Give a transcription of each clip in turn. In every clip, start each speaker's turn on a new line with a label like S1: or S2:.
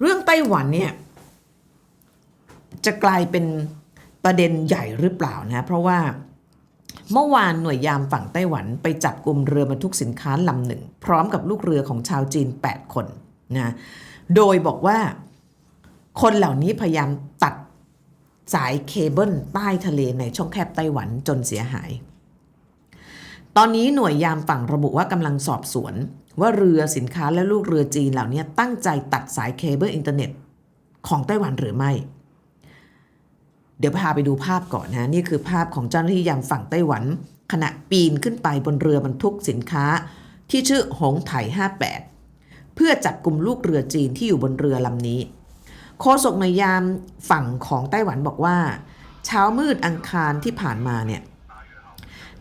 S1: เรื่องไต้หวันเนี่ยจะกลายเป็นประเด็นใหญ่หรือเปล่านะเพราะว่าเมื่อวานหน่วยยามฝั่งไต้หวันไปจับกลุ่มเรือบรรทุกสินค้าลำหนึ่ง พร้อมกับลูกเรือของชาวจีน 8 คนนะโดยบอกว่าคนเหล่านี้พยายามตัดสายเคเบิลใต้ทะเลในช่องแคบไต้หวันจนเสียหาย ตอนนี้หน่วยยามฝั่งระบุว่ากำลังสอบสวน ว่าเรือสินค้าและลูกเรือจีนเหล่านี้ตั้งใจตัดสายเคเบิลอินเทอร์เน็ตของไต้หวันหรือไม่ เดี๋ยวพาไปดูภาพก่อนนะ นี่คือภาพของเจ้าหน้าที่ยามฝั่งไต้หวัน ขณะปีนขึ้นไปบนเรือบรรทุกสินค้า ที่ชื่อหงไถ 58 เพื่อจับกลุ่มลูกเรือจีนที่อยู่บนเรือลำนี้ โฆษกหน่วยยามฝั่งของไต้หวันบอกว่า เช้ามืดอังคารที่ผ่านมาเนี่ย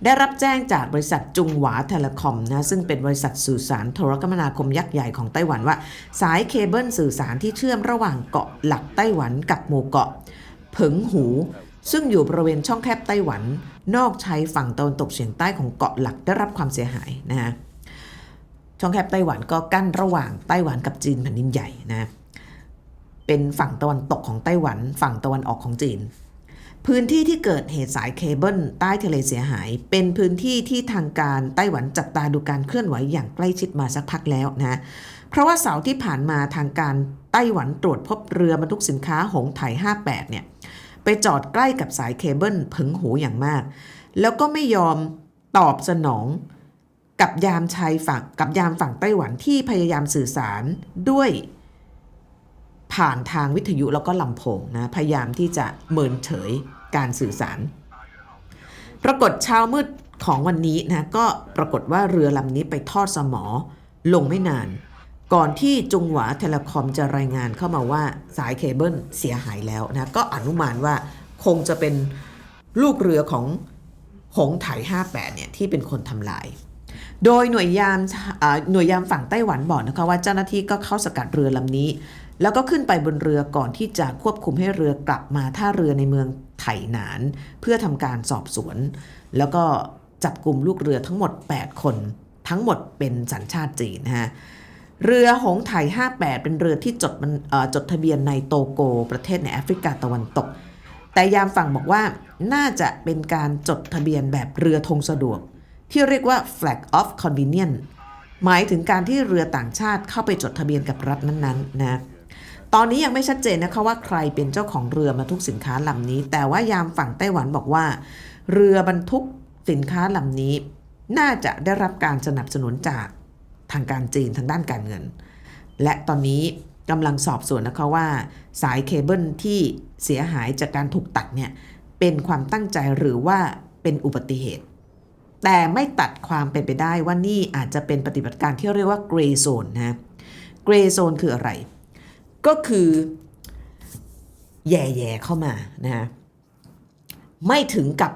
S1: ได้รับแจ้งจากบริษัทจุงหวาเทเลคอมนะซึ่งเป็นบริษัทสื่อสารโทรคมนาคมยักษ์ใหญ่ของไต้หวันว่า สายเคเบิลสื่อสารที่เชื่อมระหว่างเกาะหลักไต้หวันกับหมู่เกาะเผิงหู ซึ่งอยู่บริเวณช่องแคบไต้หวัน นอกชายฝั่งตะวันตกเฉียงใต้ของเกาะหลักได้รับความเสียหายนะฮะช่องแคบไต้หวันก็กั้นระหว่างไต้หวันกับจีนแผ่นดินใหญ่นะเป็นฝั่งตะวันตกของไต้หวัน ฝั่งตะวันออกของจีน พื้นที่ที่เกิดเหตุสายเคเบิลใต้ทะเลเสียหาย เป็นพื้นที่ที่ทางการไต้หวันจับตาดูการเคลื่อนไหวอย่างใกล้ชิดมาสักพักแล้วนะเพราะว่าเสาร์ที่ผ่านมาทางการไต้หวันตรวจพบเรือบรรทุกสินค้าหงไถ58 เนี่ยไปจอดใกล้กับสายเคเบิลผิงหูอย่างมาก แล้วก็ไม่ยอมตอบสนองกับยามชายฝั่งกับยามฝั่งไต้หวันที่พยายามสื่อสารด้วยผ่านทางวิทยุแล้วก็ลำโพงนะ พยายามที่จะเมินเฉย การสื่อสาร ปรากฏเช้ามืดของวันนี้นะก็ปรากฏว่าเรือลำนี้ไปทอดสมอลงไม่นาน ก่อนที่จุงหวาเทเลคอมจะรายงานเข้ามาว่าสายเคเบิลเสียหายแล้วนะก็อนุมานว่าคงจะเป็นลูกเรือของหงไถ58เนี่ยที่เป็นคนทำลาย โดยหน่วยยามหน่วยยามฝั่งไต้หวันบอกนะคะว่าเจ้าหน้าที่ก็เข้าสกัดเรือลำนี้ แล้วก็ขึ้นไปบนเรือก่อนที่จะควบคุมให้เรือกลับมาท่าเรือในเมืองไถหนาน เพื่อทำการสอบสวน แล้วก็จับกลุ่มลูกเรือทั้งหมด 8 คน ทั้งหมดเป็นสัญชาติจีนนะฮะเรือหงไถ58 เป็นเรือที่จดมันจดทะเบียนในโตโก ประเทศในแอฟริกาตะวันตก แต่ยามฝั่งบอกว่าน่าจะเป็นการจดทะเบียนแบบเรือธงสะดวก ที่เรียกว่า flag of convenience หมายถึงการที่เรือต่างชาติเข้าไปจดทะเบียนกับรัฐนั้นๆนะ ตอนนี้ยังไม่ชัดเจนนะคะว่าใครเป็นเจ้าของเรือบรรทุกสินค้าลำนี้ แต่ว่ายามฝั่งไต้หวันบอกว่า เรือบรรทุกสินค้าลำนี้ น่าจะได้รับการสนับสนุนจากทางการจีนทางด้านการเงิน และตอนนี้กำลังสอบสวนนะคะว่า สายเคเบิลที่เสียหายจากการถูกตัดเนี่ยเป็นความตั้งใจหรือว่าเป็นอุบัติเหตุ แต่ไม่ตัดความเป็นไปได้ว่านี่อาจจะเป็นปฏิบัติการที่เรียกว่าเกรย์โซนนะเกรย์โซนคืออะไร ก็คือแย่ๆเข้ามานะฮะไม่ถึงกับ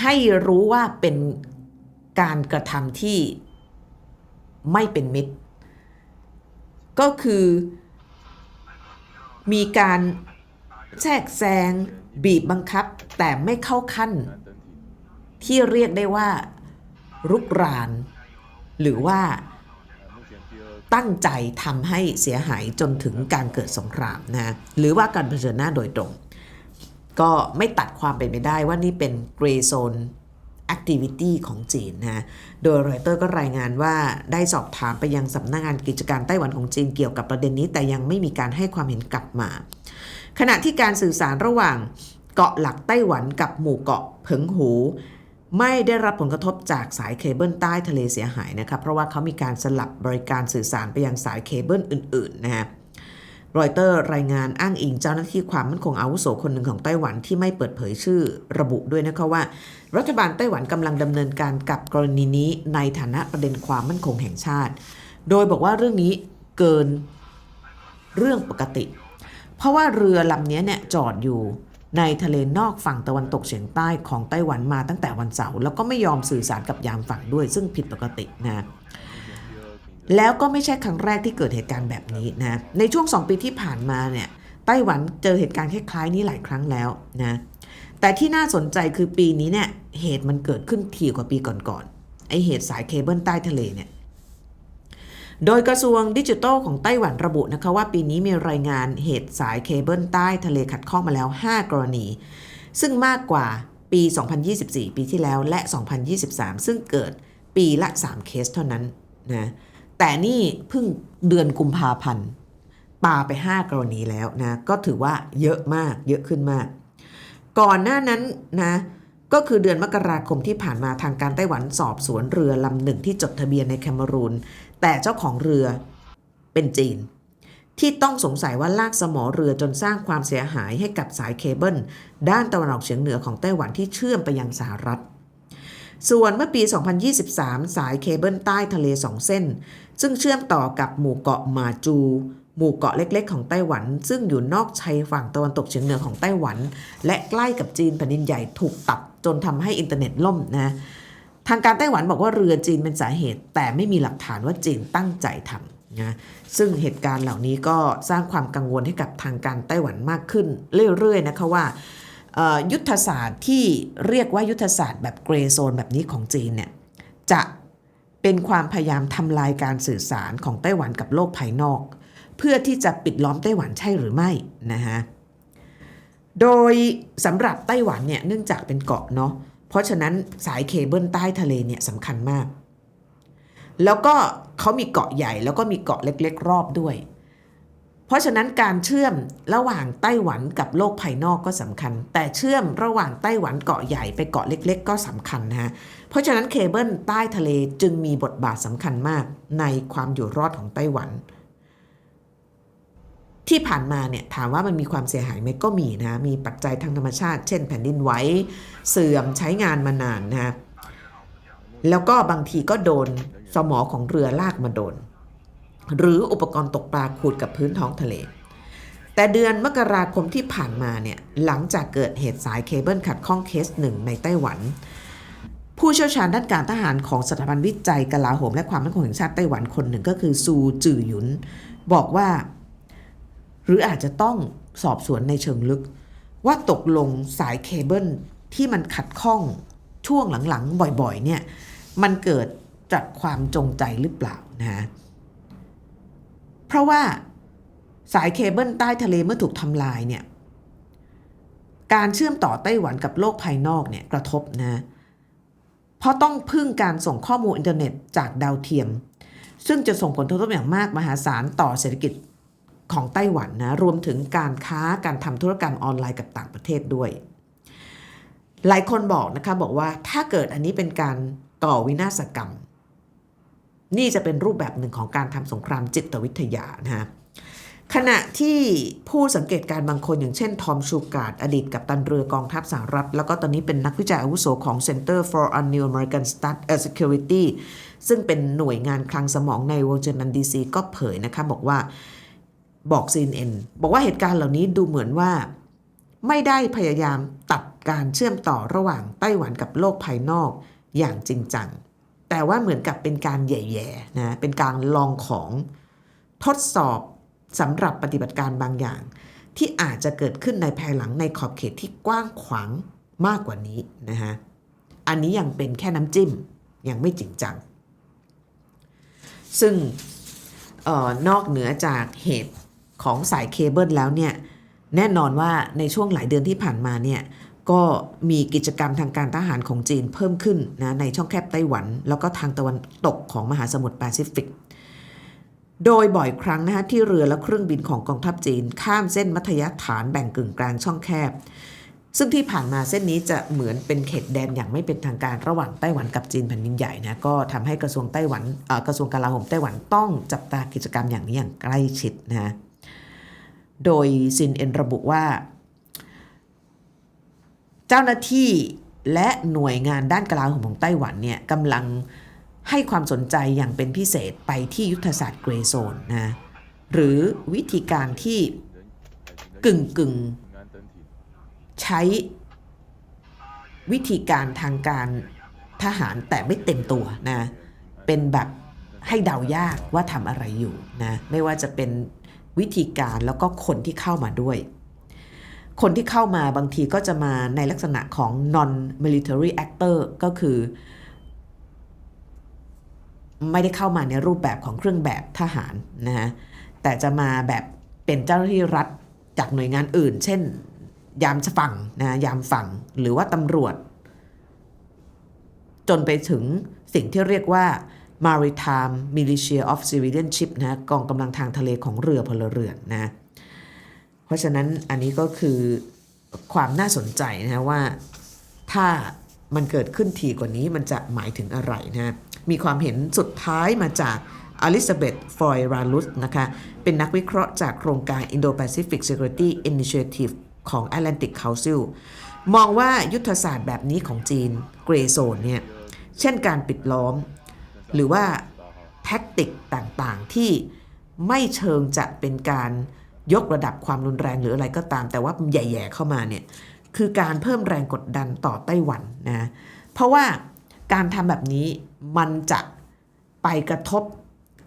S1: ให้รู้ว่าเป็นการกระทำที่ไม่เป็นมิตร ก็คือมีการแทรกแซงบีบบังคับ แต่ไม่เข้าขั้น ที่เรียกได้ว่ารุกราน หรือว่า ตั้งใจทำให้เสียหายจนถึงการเกิดสงครามนะหรือว่าการเผชิญหน้าโดยตรง ก็ไม่ตัดความเป็นไปได้ว่านี่เป็น Gray Zone Activity ของจีนนะโดยรอยเตอร์ก็รายงานว่าได้สอบถามไปยังสำนักงงานกิจการไต้หวันของจีนเกี่ยวกับประเด็นนี้ แต่ยังไม่มีการให้ความเห็นกลับมา ขณะที่การสื่อสารระหว่างเกาะหลักไต้หวันกับหมู่เกาะเผิงหู ไม่ได้รับผลกระทบจากสายเคเบิลใต้ทะเลเสียหายนะครับเพราะว่าเขามีการสลับบริการสื่อสารไปยังสายเคเบิลอื่น ๆ นะฮะรอยเตอร์รายงานอ้างอิงเจ้าหน้าที่ความมั่นคงอาวุโสคนหนึ่งของไต้หวันที่ไม่เปิดเผยชื่อระบุด้วยนะคะว่า รัฐบาลไต้หวันกำลังดำเนินการกับกรณีนี้ในฐานะประเด็นความมั่นคงแห่งชาติ โดยบอกว่าเรื่องนี้เกินเรื่องปกติ เพราะว่าเรือลำนี้เนี่ยจอดอยู่ ในทะเลนอกฝั่งตะวันตกเฉียงใต้ของไต้หวันมาตั้งแต่วันเสาร์แล้วก็ไม่ยอมสื่อสารกับยามฝั่งด้วย ซึ่งผิดปกตินะแล้วก็ไม่ใช่ครั้งแรกที่เกิดเหตุการณ์แบบนี้นะ ในช่วง 2 ปีที่ผ่านมาเนี่ยไต้หวันเจอเหตุการณ์คล้ายๆนี้หลายครั้งแล้วนะ แต่ที่น่าสนใจคือปีนี้เนี่ยเหตุมันเกิดขึ้นถี่กว่าปีก่อนๆไอเหตุสายเคเบิลใต้ทะเลเนี่ย โดยกระทรวงดิจิทัลของไต้หวันระบุนะคะว่าปีนี้มีรายงานเหตุสายเคเบิลใต้ทะเลขัดข้องมาแล้ว 5 กรณี ซึ่งมากกว่าปี 2024 ปีที่แล้วและ 2023 ซึ่งเกิดปีละ 3 เคสเท่านั้นนะแต่นี่เพิ่งเดือนกุมภาพันธ์ปาไป 5 กรณีแล้วนะก็ถือว่าเยอะมากเยอะขึ้นมาก ก่อนหน้านั้นนะก็คือเดือนมกราคมที่ผ่านมาทางการไต้หวันสอบสวนเรือลำหนึ่งที่จดทะเบียนในแคมรูน แต่เจ้าของเรือเป็นจีน ที่ต้องสงสัยว่าลากสมอเรือจนสร้างความเสียหายให้กับสายเคเบิลด้านตะวันออกเฉียงเหนือของไต้หวันที่เชื่อมไปยังสหรัฐ ส่วนเมื่อปี 2023 สายเคเบิลใต้ทะเลสองเส้น ซึ่งเชื่อมต่อกับหมู่เกาะมาจู หมู่เกาะเล็กๆ ของไต้หวัน ซึ่งอยู่นอกชายฝั่งตะวันตกเฉียงเหนือของไต้หวัน และใกล้กับจีนแผ่นดินใหญ่ถูกตัดจนทำให้อินเทอร์เน็ตล่มนะ ทางการไต้หวันบอกว่าเรือจีนเป็นสาเหตุ แต่ไม่มีหลักฐานว่าจีนตั้งใจทำนะซึ่งเหตุการณ์เหล่านี้ก็สร้างความกังวลให้กับทางการไต้หวันมากขึ้นเรื่อยๆนะคะว่ายุทธศาสตร์ที่เรียกว่ายุทธศาสตร์แบบเกรย์โซนแบบนี้ของจีนเนี่ยจะเป็นความพยายามทำลายการสื่อสารของไต้หวันกับโลกภายนอก เพื่อที่จะปิดล้อมไต้หวันใช่หรือไม่นะฮะโดยสำหรับไต้หวันเนี่ยเนื่องจากเป็นเกาะเนาะ เพราะฉะนั้นสายเคเบิลใต้ทะเลเนี่ยสำคัญมาก แล้วก็เขามีเกาะใหญ่แล้วก็มีเกาะเล็กๆ รอบด้วย เพราะฉะนั้นการเชื่อมระหว่างไต้หวันกับโลกภายนอกก็สำคัญ แต่เชื่อมระหว่างไต้หวันเกาะใหญ่ไปเกาะเล็ก ๆ ก็สำคัญนะฮะ เพราะฉะนั้นเคเบิลใต้ทะเลจึงมีบทบาทสำคัญมากในความอยู่รอดของไต้หวัน ที่ผ่านมาเนี่ยถามว่ามันมีความเสียหายไหมก็มีนะมีปัจจัยทางธรรมชาติ เช่นแผ่นดินไหวเสื่อมใช้งานมานานนะแล้วก็บางทีก็โดนสมอของเรือลากมาโดน หรืออุปกรณ์ตกปลาขูดกับพื้นท้องทะเล แต่เดือนมกราคมที่ผ่านมาเนี่ยหลังจากเกิดเหตุสายเคเบิลขัดข้องเคสหนึ่งในไต้หวัน ผู้เชี่ยวชาญด้านการทหารของสถาบันวิจัยกลาโหมและความมั่นคงแห่งชาติไต้หวันคนหนึ่งก็คือซูจือหยุน บอกว่า หรืออาจจะต้องสอบสวนในเชิงลึก ว่าตกลงสายเคเบิลที่มันขัดข้องช่วงหลังๆ บ่อยๆ เนี่ยมันเกิดจากความจงใจหรือเปล่านะฮะเพราะว่าสายเคเบิลใต้ทะเลเมื่อถูกทำลายเนี่ยการเชื่อมต่อไต้หวันกับโลกภายนอกเนี่ยกระทบนะเพราะต้องพึ่งการส่งข้อมูลอินเทอร์เน็ตจากดาวเทียม ซึ่งจะส่งผลกระทบอย่างมากมหาศาลต่อเศรษฐกิจ ของไต้หวันนะรวมถึงการค้าการทำธุรกรรมออนไลน์กับต่างประเทศด้วย หลายคนบอกนะคะบอกว่าถ้าเกิดอันนี้เป็นการก่อวินาศกรรม นี่จะเป็นรูปแบบหนึ่งของการทำสงครามจิตวิทยานะฮะขณะที่ผู้สังเกตการบางคนอย่างเช่น ทอมชูการ์ดอดีตกับตันเรือกองทัพสหรัฐ แล้วก็ตอนนี้เป็นนักวิจัยอาวุโสของ Center for a New American Stat- Security ซึ่งเป็นหน่วยงานคลังสมองในวอชิงตันดีซีก็เผยนะคะบอกว่า บอก CNN บอกว่าเหตุการณ์เหล่านี้ดูเหมือนว่า ไม่ได้พยายามตัดการเชื่อมต่อระหว่างไต้หวันกับโลกภายนอกอย่างจริงจัง แต่ว่าเหมือนกับเป็นการแย่ๆนะเป็นการลองของทดสอบสำหรับปฏิบัติการบางอย่าง ที่อาจจะเกิดขึ้นในภายหลังในขอบเขตที่กว้างขวางมากกว่านี้นะฮะอันนี้ยังเป็นแค่น้ำจิ้มยังไม่จริงจัง ซึ่งออนอกเหนือจากเหตุ ของสายเคเบิลแล้วเนี่ยแน่นอนว่าในช่วงหลายเดือนที่ผ่านมาเนี่ยก็มีกิจกรรมทางการทหารของจีนเพิ่มขึ้นนะในช่องแคบไต้หวัน แล้วก็ทางตะวันตกของมหาสมุทรแปซิฟิก โดยบ่อยครั้งนะคะที่เรือและเครื่องบินของกองทัพจีน ข้ามเส้นมัธยฐานแบ่งกึ่งกลางช่องแคบ ซึ่งที่ผ่านมาเส้นนี้จะเหมือนเป็นเขตแดนอย่างไม่เป็นทางการระหว่างไต้หวันกับจีนแผ่นดินใหญ่นะก็ทำให้กระทรวงไต้หวันกระทรวงกลาโหมไต้หวันต้องจับตากิจกรรมอย่างนี้อย่างใกล้ชิดนะ โดยซินเอ็นระบุว่า เจ้าหน้าที่และหน่วยงานด้านกลาโหมของไต้หวันเนี่ยกำลังให้ความสนใจอย่างเป็นพิเศษไปที่ยุทธศาสตร์เกรโซนนะหรือวิธีการที่กึ่งกึ่งใช้วิธีการทางการทหารแต่ไม่เต็มตัวนะเป็นแบบให้เดายากว่าทำอะไรอยู่นะไม่ว่าจะเป็น วิธีการแล้วก็คนที่เข้ามาด้วย คนที่เข้ามาบางทีก็จะมาในลักษณะของ non military actor ก็คือ ไม่ได้เข้ามาในรูปแบบของเครื่องแบบทหารนะฮะแต่จะมาแบบเป็นเจ้าหน้าที่รัฐจากหน่วยงานอื่น เช่น ยามฝั่งนะยามฝั่งหรือว่าตำรวจ จนไปถึงสิ่งที่เรียกว่า Maritime Militia of Civilianship นะกองกำลังทางทะเลของเรือพลเรือนนะเพราะฉะนั้นอันนี้ก็คือความน่าสนใจนะฮะว่าถ้ามันเกิดขึ้นทีกว่านี้มันจะหมายถึงอะไรนะมีความเห็นสุดท้ายมาจากอลิซาเบธฟอยราลุสนะคะเป็นนักวิเคราะห์จากโครงการ Indo-Pacific Security Initiative ของ Atlantic Council มองว่ายุทธศาสตร์แบบนี้ของจีนเกรโซนเนี่ยเช่นการปิดล้อม หรือว่าแท็กติกต่างๆ ที่ไม่เชิงจะเป็นการยกระดับความรุนแรงหรืออะไรก็ตาม แต่ว่าแย่ๆเข้ามาเนี่ยคือการเพิ่มแรงกดดันต่อไต้หวันนะเพราะว่าการทำแบบนี้มันจะไปกระทบ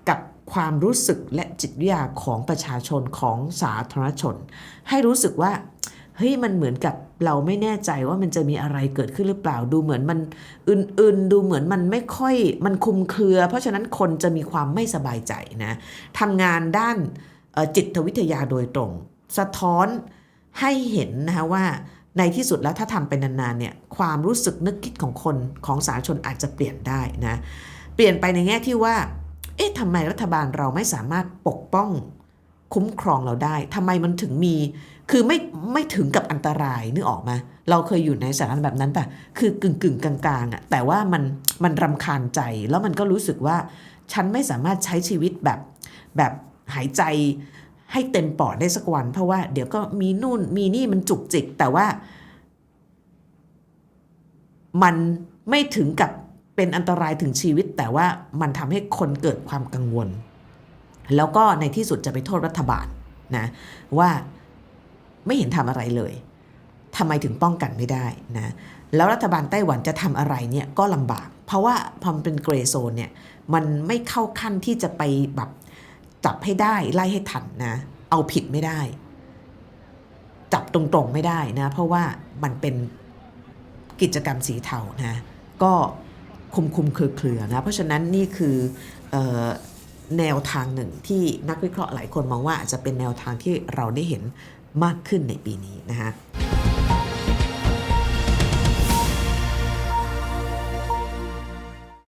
S1: กับความรู้สึกและจิตวิทยาของประชาชนของสาธารณชน ให้รู้สึกว่า ฮ้ยมันเหมือนกับเราไม่แน่ใจว่ามันจะมีอะไรเกิดขึ้นหรือเปล่าดูเหมือนมันอื่นๆ ดูเหมือนมันไม่ค่อยมันคุมเครือ เพราะฉะนั้นคนจะมีความไม่สบายใจนะทำงานด้านจิตวิทยาโดยตรง สะท้อนให้เห็นนะคะว่าในที่สุดแล้วถ้าทำไปนานๆเนี่ยความรู้สึกนึกคิดของคนของสาธารณชนอาจจะเปลี่ยนได้นะเปลี่ยนไปในแง่ที่ว่าเอ๊ะทำไมรัฐบาลเราไม่สามารถปกป้อง คุ้มครองเราได้ทำไมมันถึงมี คือไม่ไม่ถึงกับอันตรายนึกออกมาเราเคยอยู่ในสถานแบบนั้นป่ะ คือกึ่งกึ่งกลางๆอะแต่ว่ามันมันรำคาญใจ แล้วมันก็รู้สึกว่า ฉันไม่สามารถใช้ชีวิตแบบแบบหายใจให้เต็มปอดได้สักวัน เพราะว่าเดี๋ยวก็มีนู่นมีนี่มันจุกจิก แต่ว่า มันไม่ถึงกับเป็นอันตรายถึงชีวิต แต่ว่ามันทำให้คนเกิดความกังวล แล้วก็ในที่สุดจะไปโทษรัฐบาลนะว่าไม่เห็นทำอะไรเลยทำไมถึงป้องกันไม่ได้นะแล้วรัฐบาลไต้หวันจะทำอะไรเนี่ยก็ลำบาก เพราะว่าพอมันเป็นเกรย์โซนเนี่ยมันไม่เข้าขั้นที่จะไปแบบจับให้ได้ไล่ให้ทันนะเอาผิดไม่ได้ จับตรงๆไม่ได้นะ เพราะว่ามันเป็นกิจกรรมสีเทานะก็คุมคุมเครือๆนะ เพราะฉะนั้นนี่คืออ แนวทางหนึ่งที่นักวิเคราะห์หลายคนมองว่าอาจจะเป็นแนวทางที่เราได้เห็นมากขึ้นในปีนี้นะคะ